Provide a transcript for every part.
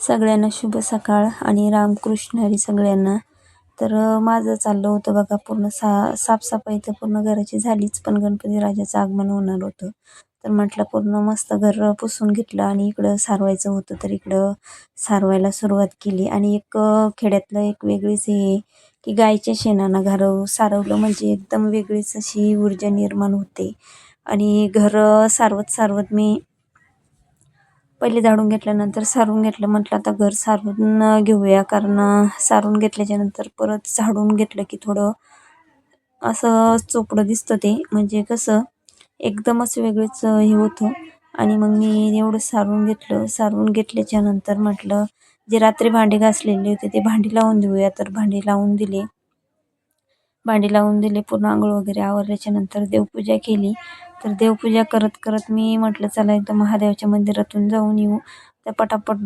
सगळ्यांना शुभ सकाळ आणि रामकृष्ण हरी सगळ्यांना. तर माझं चाललं होतं बघा पूर्ण सा साफसफाई तर पूर्ण घराची झालीच पण गणपती राजाचं आगमन होणार होतं. तर म्हटलं पूर्ण मस्त घर पुसून घेतलं आणि इकडं सारवायचं होतं तर इकडं सारवायला सुरुवात केली. आणि एक खेड्यातलं एक वेगळीच हे की गायच्या शेणानं घर सारवलं म्हणजे एकदम वेगळीच अशी ऊर्जा निर्माण होते. आणि घर सारवत सारवत मी पहिले झाडून घेतल्यानंतर सारून घेतलं. म्हटलं आता घर सारून घेऊया. कारण सारून घेतल्याच्यानंतर परत झाडून घेतलं की थोडं असं चोपडं दिसतं ते. म्हणजे कसं एकदमच वेगळंच हे होतं. आणि मग मी एवढं सारून घेतलं. सारून घेतल्याच्यानंतर म्हटलं जे रात्री भांडी घासलेले होते ते भांडी लावून देऊया. तर भांडी लावून दिले. भांडी लावून दिले पूर्ण आंघोळ वगैरे आवरल्याच्यानंतर देवपूजा केली. तर देवपूजा करत करत मी म्हटलं चला एकदा महादेवाच्या मंदिरातून जाऊन येऊ. तर पटापट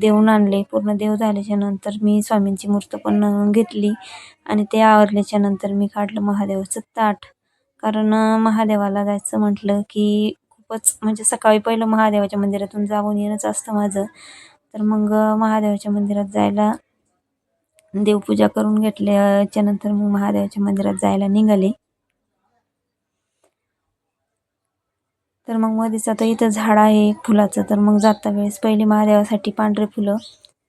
देऊन आणले. पूर्ण देव झाल्याच्यानंतर मी स्वामींची मूर्त पण घेतली आणि ते आवरल्याच्या नंतर मी काढलं महादेवाचं ताट. कारण महादेवाला जायचं म्हटलं की खूपच म्हणजे सकाळी पहिलं महादेवाच्या मंदिरातून जाऊन येणंच असतं माझं. तर मग महादेवाच्या मंदिरात जायला देवपूजा करून घेतल्याच्या नंतर मग महादेवाच्या मंदिरात जायला निघाले. तर मग मध्येच आता इथं झाड आहे एक फुलाचं. तर मग जाता वेळेस पहिले महादेवासाठी पांढरे फुलं.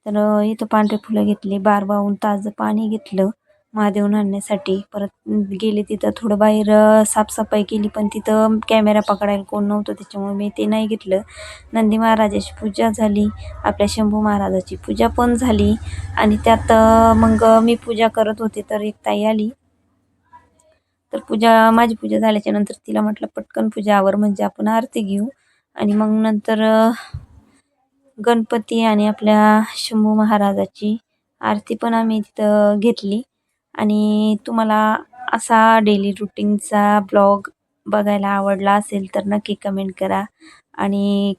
तर इथं पांढरे फुलं घेतली बार वाहून ताजं पाणी घेतलं महादेव आणण्यासाठी. परत गेले तिथं थोडं बाहेर साफसफाई केली पण तिथं कॅमेरा पकडायला कोण नव्हतं त्याच्यामुळे मी ते नाही घेतलं. नंदी महाराजाची पूजा झाली आपल्या शंभू महाराजाची पूजा पण झाली. आणि त्यात मग मी पूजा करत होते तर एक ताई आली. तर पूजा माझी पूजा झाल्याच्यानंतर तिला म्हटलं पटकन पूजा आवर म्हणजे आपण आरती घेऊ. आणि मग नंतर गणपती आणि आपल्या शंभू महाराजाची आरती पण आम्ही तिथं घेतली. आणि तुम्हाला असा डेली रुटीनचा ब्लॉग बघायला आवडला असेल तर नक्की कमेंट करा. आणि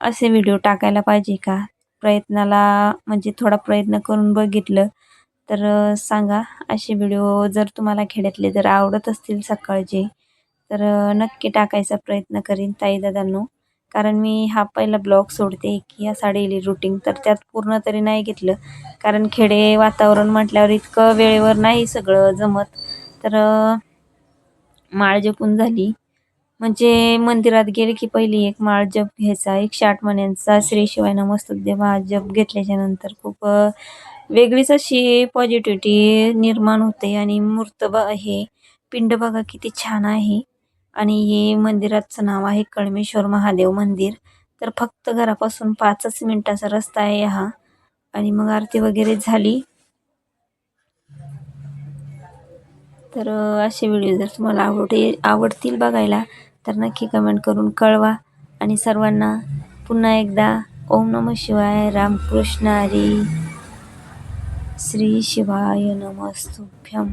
असे व्हिडिओ टाकायला पाहिजे का? प्रयत्नाला म्हणजे थोडा प्रयत्न करून बघितलं. तर सांगा असे व्हिडिओ जर तुम्हाला खेड्यातले जर आवडत असतील सकाळचे तर नक्की टाकायचा प्रयत्न करीन ताई दादांनो कारण मी हा पहिला ब्लॉग सोडते की असा डेली रुटीन तर त्यात पूर्ण तरी नाही घेतलं. कारण खेडे वातावरण म्हटल्यावर इतकं वेळेवर नाही सगळं जमत. तर माळ जपून झाली. म्हणजे मंदिरात गेले की पहिली एक माळ जप घ्यायचा एकशे आठ महिन्यांचा श्री शिवाय नमस्तुभ्य माळ जप घेतल्याच्या नंतर खूप वेगळीच अशी पॉझिटिव्हिटी निर्माण होते आणि मूर्त ब हे पिंड बघा किती छान आहे. आणि हे मंदिराचं नाव आहे कळमेश्वर महादेव मंदिर. तर फक्त घरापासून पाचच मिनिटाचा रस्ता आहे हा. आणि मग आरती वगैरे झाली. तर असे व्हिडिओ जर तुम्हाला आवडते आवडतील बघायला तर नक्की कमेंट करून कळवा. आणि सर्वांना पुन्हा एकदा ओम नम शिवाय रामकृष्ण हरी श्री शिवाय नमस्तुभ्यम.